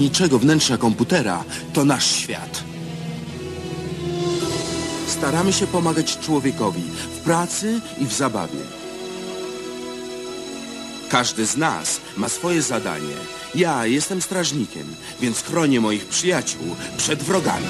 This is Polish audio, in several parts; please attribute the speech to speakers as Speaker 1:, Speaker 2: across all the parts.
Speaker 1: niczego wnętrza komputera to nasz świat. Staramy się pomagać człowiekowi w pracy i w zabawie. Każdy z nas ma swoje zadanie. Ja jestem strażnikiem, więc chronię moich przyjaciół przed wrogami.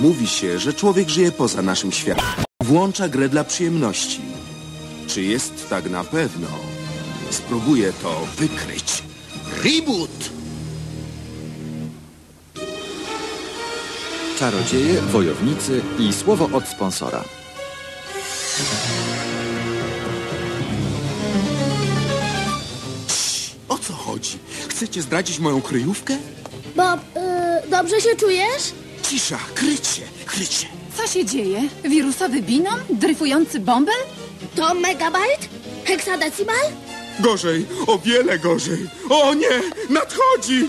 Speaker 1: Mówi się, że człowiek żyje poza naszym światem. Włącza grę dla przyjemności. Czy jest tak na pewno? Spróbuję to wykryć. Reboot!
Speaker 2: Czarodzieje, wojownicy i słowo od sponsora.
Speaker 1: O co chodzi? Chcecie zdradzić moją kryjówkę?
Speaker 3: Bob, y, dobrze się czujesz?
Speaker 1: Cisza, kryć się, kryć się.
Speaker 4: Co się dzieje? Wirusowy binom? Dryfujący bąbel?
Speaker 3: To megabajt? Heksadecimal?
Speaker 1: Gorzej, o wiele gorzej. O nie, nadchodzi!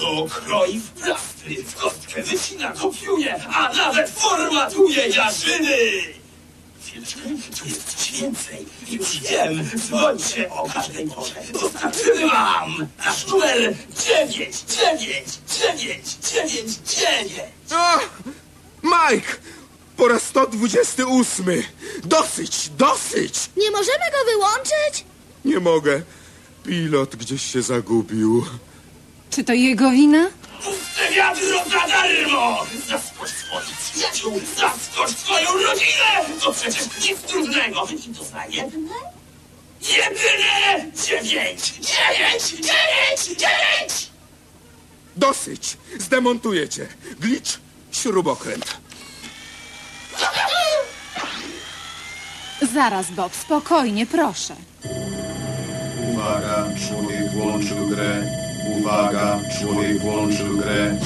Speaker 5: To kroi w plastry, w kostkę wycina, kopiuje, a nawet formatuje jarzyny! Jest coś więcej. Już wiem, dzwońcie o każdej porze. Dostarczymy wam nasz numer 9, 9, 9, 9, 9.
Speaker 1: A! Mike! Po raz 128! Dosyć, dosyć!
Speaker 3: Nie możemy go wyłączyć?
Speaker 1: Nie mogę. Pilot gdzieś się zagubił.
Speaker 4: Czy to jego wina?
Speaker 5: Puste wiadro za darmo! Zaskocz swoich przyjaciół, zaskocz swoją rodzinę! To przecież nic trudnego. To jedne? Jedyne! Dziewięć! Dziewięć! Dziewięć! Dziewięć!
Speaker 1: Dosyć! Zdemontujecie. Glitch, śrubokręt.
Speaker 4: Zaraz, Bob, spokojnie, proszę.
Speaker 6: Uwaga, człowiek włączył grę. Uwaga, człowiek włączył grę.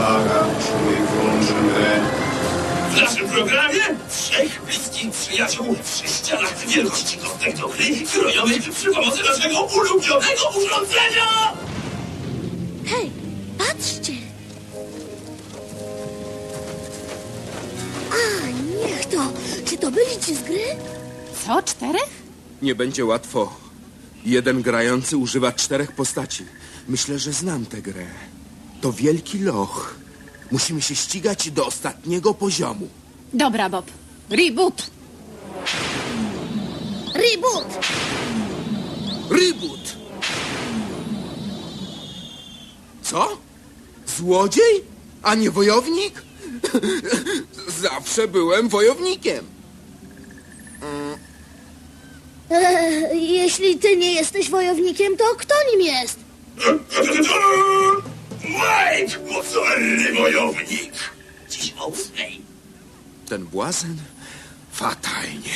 Speaker 6: Uwaga, człowiek włączył grę.
Speaker 5: W naszym programie trzech bliskich przyjaciół przy ścianach wielkości kostek do gry krojonych przy pomocy naszego ulubionego urządzenia!
Speaker 3: Hej, patrzcie! A, niech to! Czy to byli ci z gry?
Speaker 4: Co, czterech?
Speaker 1: Nie będzie łatwo. Jeden grający używa czterech postaci. Myślę, że znam tę grę. To wielki loch. Musimy się ścigać do ostatniego poziomu.
Speaker 4: Dobra, Bob. Reboot!
Speaker 3: Reboot!
Speaker 1: Reboot! Co? Złodziej? A nie wojownik? Zawsze byłem wojownikiem.
Speaker 3: E, jeśli ty nie jesteś wojownikiem, to kto nim jest?
Speaker 5: Mike, mocarny wojownik! Dziś o ósmej.
Speaker 1: Ten błazen? Fatalnie.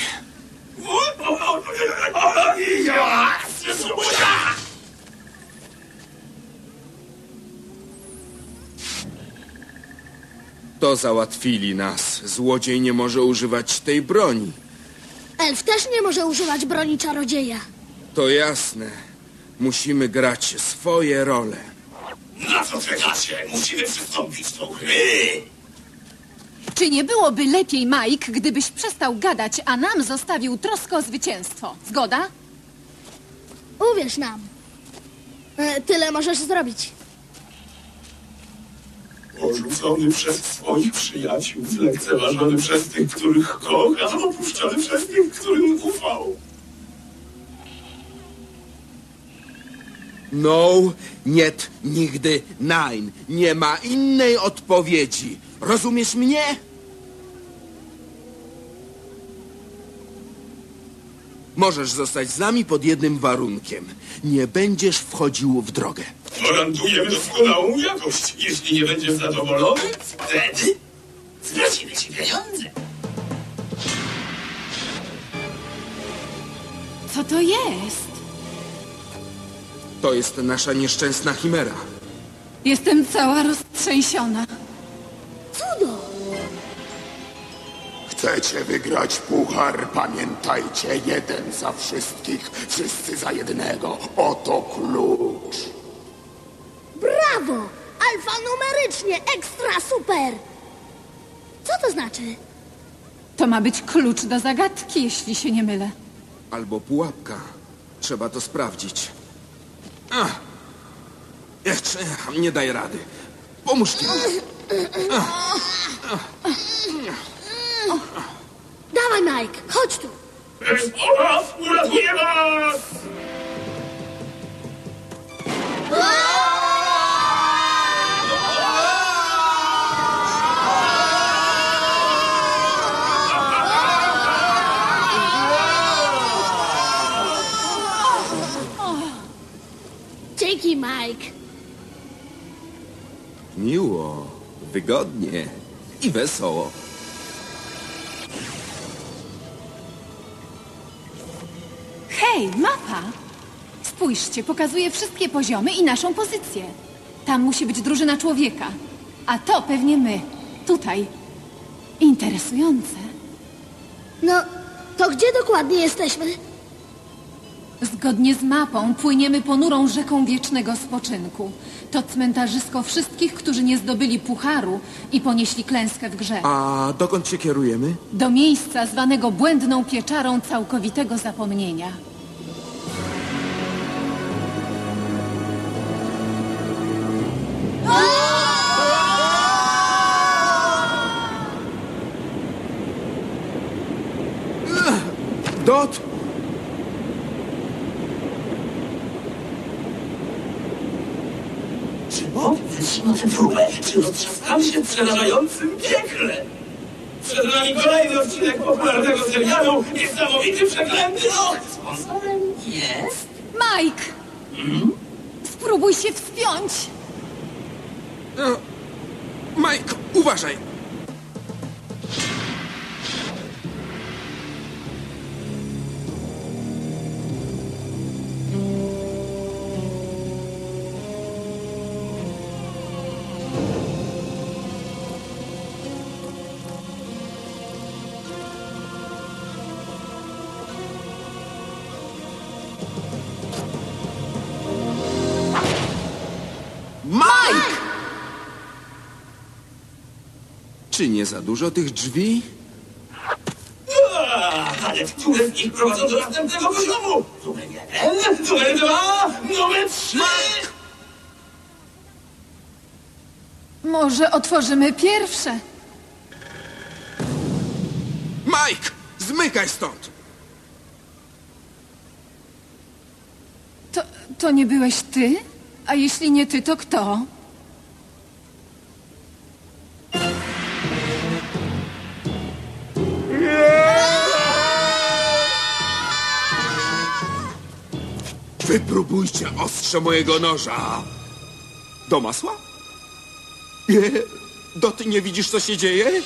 Speaker 1: To załatwili nas. Złodziej nie może używać tej broni.
Speaker 3: Elf też nie może używać broni czarodzieja.
Speaker 1: To jasne. Musimy grać swoje role.
Speaker 5: Na co czekacie? Musimy przystąpić do gry!
Speaker 4: Czy nie byłoby lepiej, Mike, gdybyś przestał gadać, a nam zostawił troskę o zwycięstwo? Zgoda?
Speaker 3: Uwierz nam. E, tyle możesz zrobić.
Speaker 5: Porzucony przez swoich przyjaciół, zlekceważony przez tych, których kochał, opuszczony przez tych, którym ufał.
Speaker 1: No, niet, nigdy, nein. Nie ma innej odpowiedzi. Rozumiesz mnie? Możesz zostać z nami pod jednym warunkiem. Nie będziesz wchodził w drogę.
Speaker 5: Gwarantujemy doskonałą jakość. Jeśli nie będziesz zadowolony, wtedy zwracimy ci pieniądze.
Speaker 4: Co to jest?
Speaker 1: To jest nasza nieszczęsna chimera.
Speaker 4: Jestem cała roztrzęsiona.
Speaker 3: Cudo!
Speaker 7: Chcecie wygrać puchar? Pamiętajcie, jeden za wszystkich, wszyscy za jednego. Oto klucz.
Speaker 3: Brawo! Alfanumerycznie, ekstra super! Co to znaczy?
Speaker 4: To ma być klucz do zagadki, jeśli się nie mylę.
Speaker 1: Albo pułapka. Trzeba to sprawdzić. Ach. Jeszcze nie daj rady. Pomóż mi.
Speaker 3: Dawaj, Mike, chodź tu.
Speaker 5: Bez obaw uratuję was!
Speaker 1: Miło, wygodnie i wesoło.
Speaker 4: Hej, mapa! Spójrzcie, pokazuje wszystkie poziomy i naszą pozycję. Tam musi być drużyna człowieka. A to pewnie my. Tutaj. Interesujące.
Speaker 3: No, to gdzie dokładnie jesteśmy?
Speaker 4: Zgodnie z mapą płyniemy ponurą rzeką wiecznego spoczynku. To cmentarzysko wszystkich, którzy nie zdobyli pucharu i ponieśli klęskę w grze.
Speaker 1: A dokąd się kierujemy?
Speaker 4: Do miejsca zwanego błędną pieczarą całkowitego zapomnienia.
Speaker 5: Tę próbę? Czy roztrzaskam się w przerażającym piekle? Przed nami kolejny odcinek popularnego serialu Niesamowity Przeklęty Rok! Sponsorem jest...
Speaker 4: Mike! Spróbuj się wspiąć!
Speaker 1: No. Mike, uważaj! Czy nie za dużo tych drzwi?
Speaker 5: A, ale które z nich prowadzą do następnego poziomu? Numer jeden, numer dwa, numer trzy!
Speaker 4: Może otworzymy pierwsze?
Speaker 1: Mike! Zmykaj stąd!
Speaker 4: To, to nie byłeś ty? A jeśli nie ty, to kto?
Speaker 1: Wypróbujcie ostrze mojego noża. Do masła? Nie. Dot, nie widzisz, co się dzieje?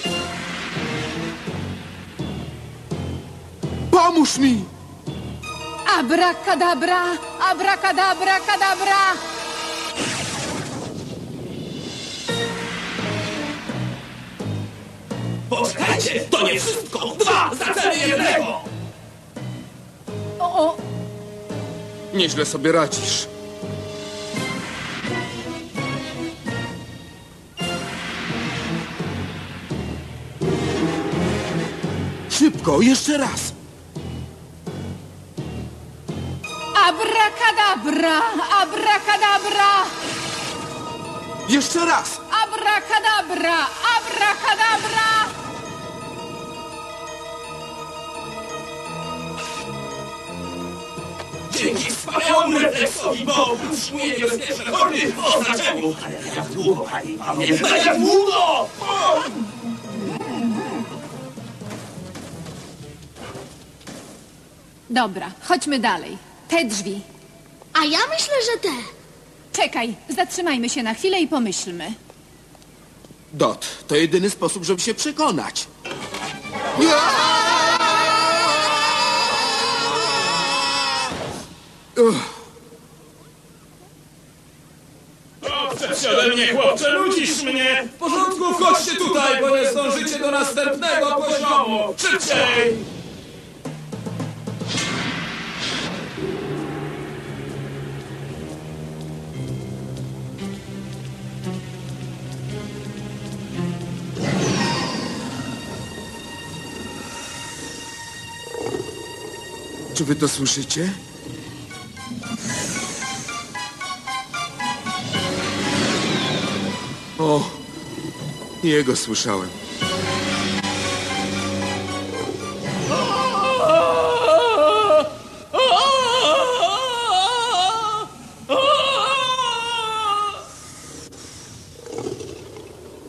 Speaker 1: Pomóż mi!
Speaker 4: Abracadabra! Abracadabra, kadabra!
Speaker 5: Poczekajcie, to nie wszystko! Dwa za cenę jednego!
Speaker 4: O, o,
Speaker 1: Nieźle sobie radzisz. Szybko, jeszcze raz!
Speaker 4: abracadabra! Abracadabra!
Speaker 1: Jeszcze raz!
Speaker 4: Abracadabra! Abracadabra!
Speaker 5: Dzięki wspaniałemu refleksowi, bo utrzymuje niebezpieczne formy o znaczeniu! Ale jak długo, panie i panowie, ale jak długo!
Speaker 4: Dobra, chodźmy dalej. Te drzwi.
Speaker 3: A ja myślę, że te.
Speaker 4: Czekaj, zatrzymajmy się na chwilę i pomyślmy.
Speaker 1: Dot, to jedyny sposób, żeby się przekonać.
Speaker 5: O, przecież ode mnie, chłopcze, nudzisz mnie! W porządku, chodźcie tutaj, bo nie zdążycie do następnego poziomu! Szybciej!
Speaker 1: Czy wy to słyszycie? O, jego słyszałem.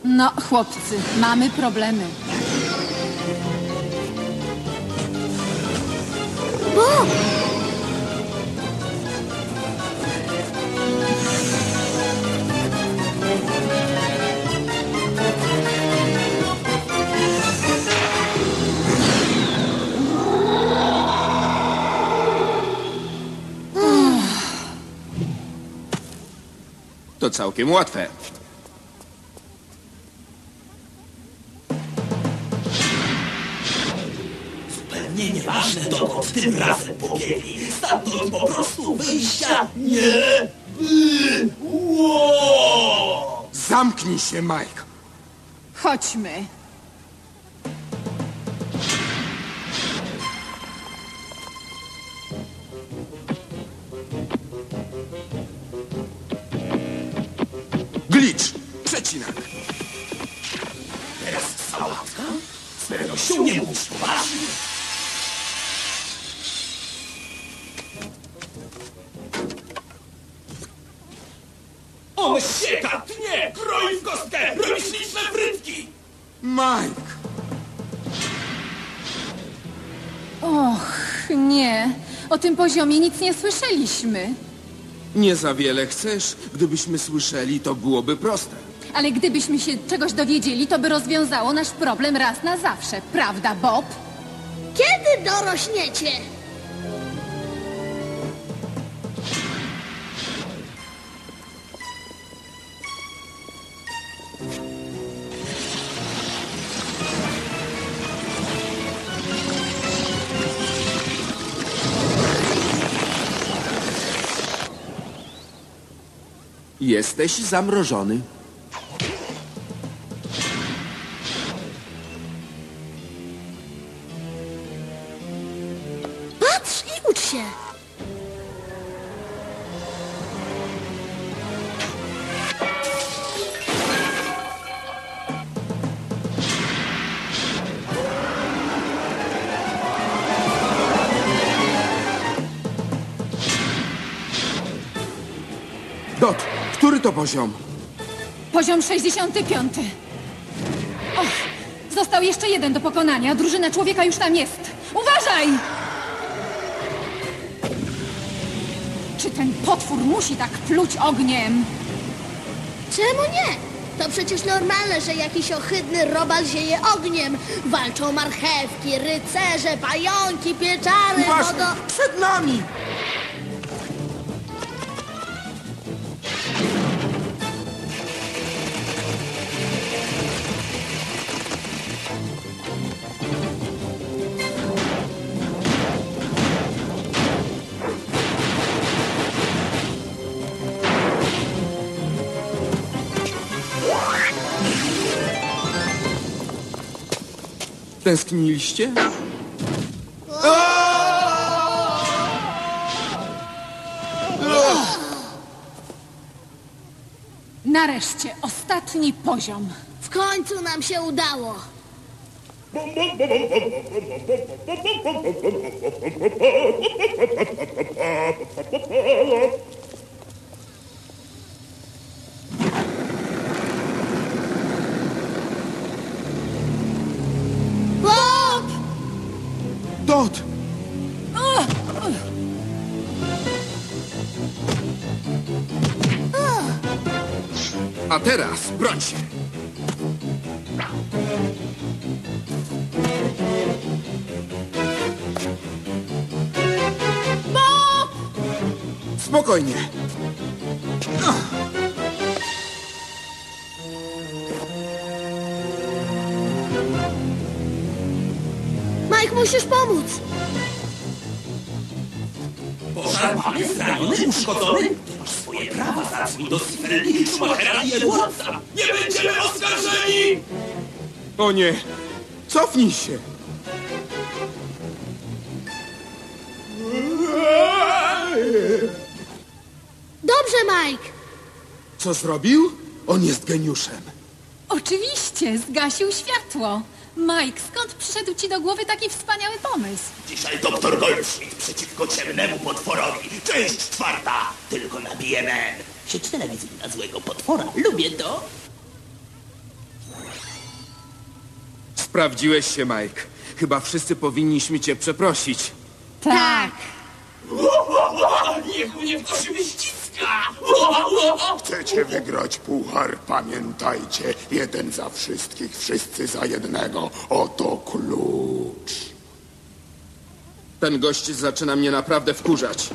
Speaker 4: No, chłopcy, mamy problemy.
Speaker 3: Bob!
Speaker 1: To całkiem łatwe.
Speaker 5: Pewnie nieważne dokąd tym razem pobiegli. Stamtąd po prostu wyjścia nie było!
Speaker 1: Zamknij się, Mike.
Speaker 4: Chodźmy.
Speaker 5: Nie mówisz poważnie. On sieka, tnie, kroi w kostkę, robi śliczne frytki!
Speaker 1: Mike!
Speaker 4: Och, nie. O tym poziomie nic nie słyszeliśmy.
Speaker 1: Nie za wiele chcesz? Gdybyśmy słyszeli, to byłoby proste.
Speaker 4: Ale gdybyśmy się czegoś dowiedzieli, to by rozwiązało nasz problem raz na zawsze. Prawda, Bob?
Speaker 3: Kiedy dorośniecie?
Speaker 1: Jesteś zamrożony. Poziom?
Speaker 4: Poziom 65. Och, został jeszcze jeden do pokonania. Drużyna człowieka już tam jest. Uważaj! Czy ten potwór musi tak pluć ogniem?
Speaker 3: Czemu nie? To przecież normalne, że jakiś ohydny robal zieje ogniem. Walczą marchewki, rycerze, pająki, pieczary, wodo...
Speaker 1: Przed nami! Tęskniliście?
Speaker 4: Nareszcie, ostatni poziom.
Speaker 3: W końcu nam się udało.
Speaker 1: A teraz broń się. Bob! Spokojnie.
Speaker 3: Mike, musisz pomóc.
Speaker 8: Pożar mamy uszkodzony? Swoje prawa, zadzwoń do Sferli, Schumachera i Edwardsa. Nie będziemy oskarżeni!
Speaker 1: O nie! Cofnij się!
Speaker 3: Dobrze, Mike.
Speaker 1: Co zrobił? On jest geniuszem.
Speaker 4: Oczywiście, zgasił światło. Mike, skąd przyszedł ci do głowy taki wspaniały pomysł?
Speaker 8: Dzisiaj doktor Goldschmidt przeciwko ciemnemu potworowi. Część czwarta, tylko na BNN. Sieć telewizyjna złego potwora. Lubię to.
Speaker 1: Sprawdziłeś się, Mike. Chyba wszyscy powinniśmy cię przeprosić.
Speaker 4: Tak.
Speaker 8: Niech mnie w!
Speaker 7: Chcecie wygrać puchar? Pamiętajcie, jeden za wszystkich, wszyscy za jednego. Oto klucz.
Speaker 1: Ten gość zaczyna mnie naprawdę wkurzać.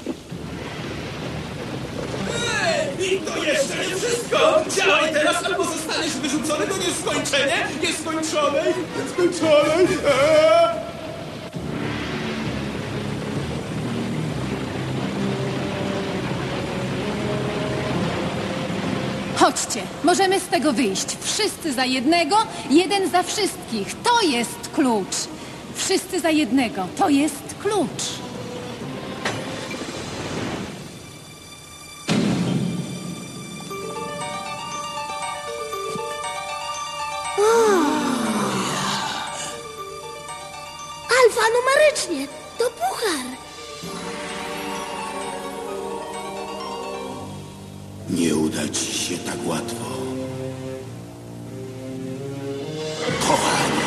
Speaker 8: I to jeszcze nie wszystko! Działaj teraz, albo zostaniesz wyrzucony do nieskończenia, nieskończonej, nieskończonej! Eee!
Speaker 4: Chodźcie, możemy z tego wyjść. Wszyscy za jednego, jeden za wszystkich. To jest klucz. Wszyscy za jednego. To jest klucz.
Speaker 3: Alfanumerycznie. To puchar.
Speaker 7: Nie uda ci się tak łatwo. Kochani,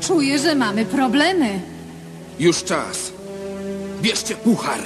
Speaker 4: Czuję, że mamy problemy.
Speaker 1: Już czas. Bierzcie puchar.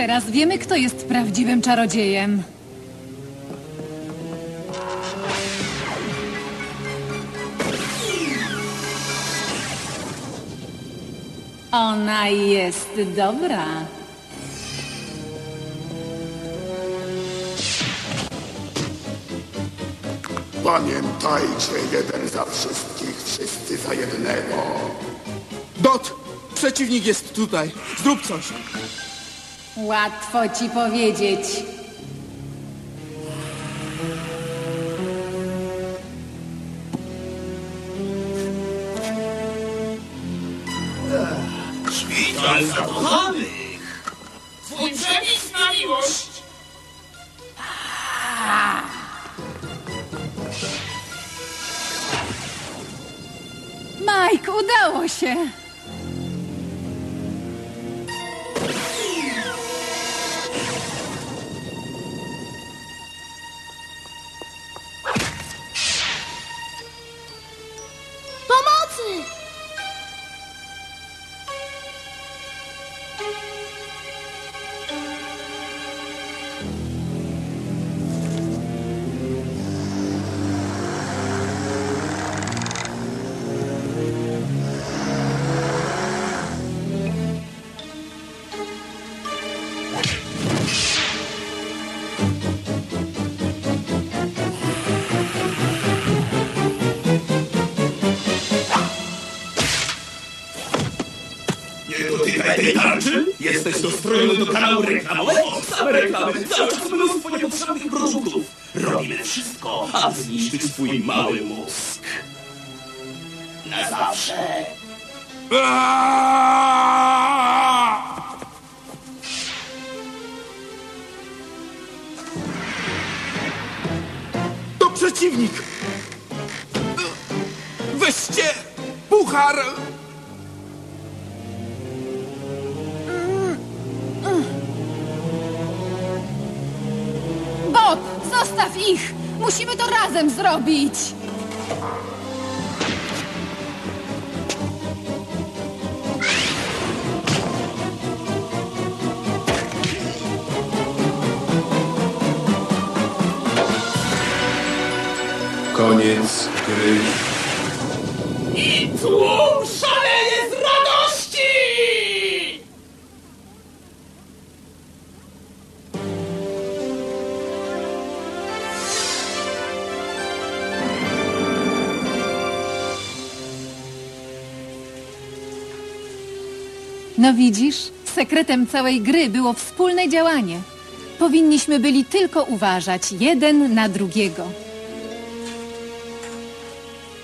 Speaker 4: Teraz wiemy, kto jest prawdziwym czarodziejem. Ona jest dobra.
Speaker 7: pamiętajcie, jeden za wszystkich, wszyscy za jednego.
Speaker 1: Dot! Przeciwnik jest tutaj. Zrób coś.
Speaker 4: Łatwo ci powiedzieć.
Speaker 8: Szpital zakochanych! Twój przepis na miłość!
Speaker 4: Mike, udało się!
Speaker 3: Pomocy!
Speaker 8: Jesteś dostrojony do kanału reklamowego! Same reklamy! Cały czas mnóstwo niepotrzebnych produktów! Robimy wszystko, aby zniszczyć twój mały mózg. Na zawsze!
Speaker 1: To przeciwnik! Weźcie puchar!
Speaker 4: Zostaw ich! Musimy to razem zrobić!
Speaker 6: Koniec gry.
Speaker 5: Tłum szaleje
Speaker 4: No widzisz, sekretem całej gry było wspólne działanie. Powinniśmy byli tylko uważać jeden na drugiego.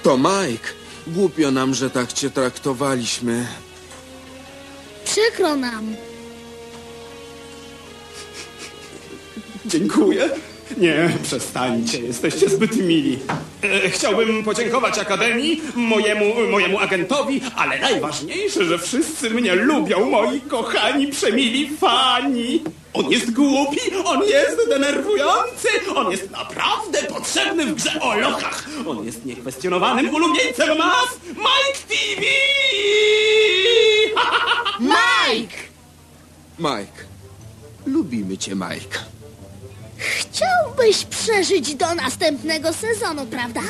Speaker 1: To Mike. Głupio nam, że tak cię traktowaliśmy.
Speaker 3: Przykro nam.
Speaker 8: Dziękuję. Nie, przestańcie, jesteście zbyt mili. E, chciałbym podziękować Akademii, mojemu, mojemu agentowi, ale najważniejsze, że wszyscy mnie lubią, moi kochani, przemili fani. On jest głupi, on jest denerwujący, on jest naprawdę potrzebny w grze o lochach. On jest niekwestionowanym ulubieńcem mas, Mike TV!
Speaker 3: Mike!
Speaker 1: Mike. Lubimy cię, Mike.
Speaker 3: Chciałbyś przeżyć do następnego sezonu, prawda?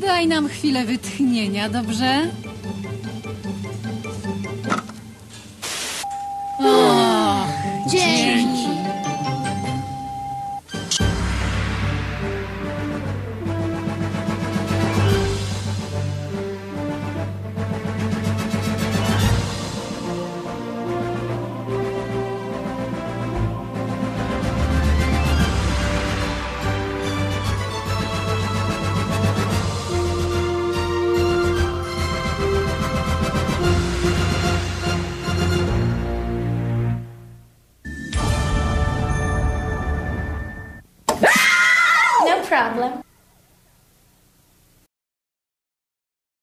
Speaker 4: Daj nam chwilę wytchnienia, dobrze?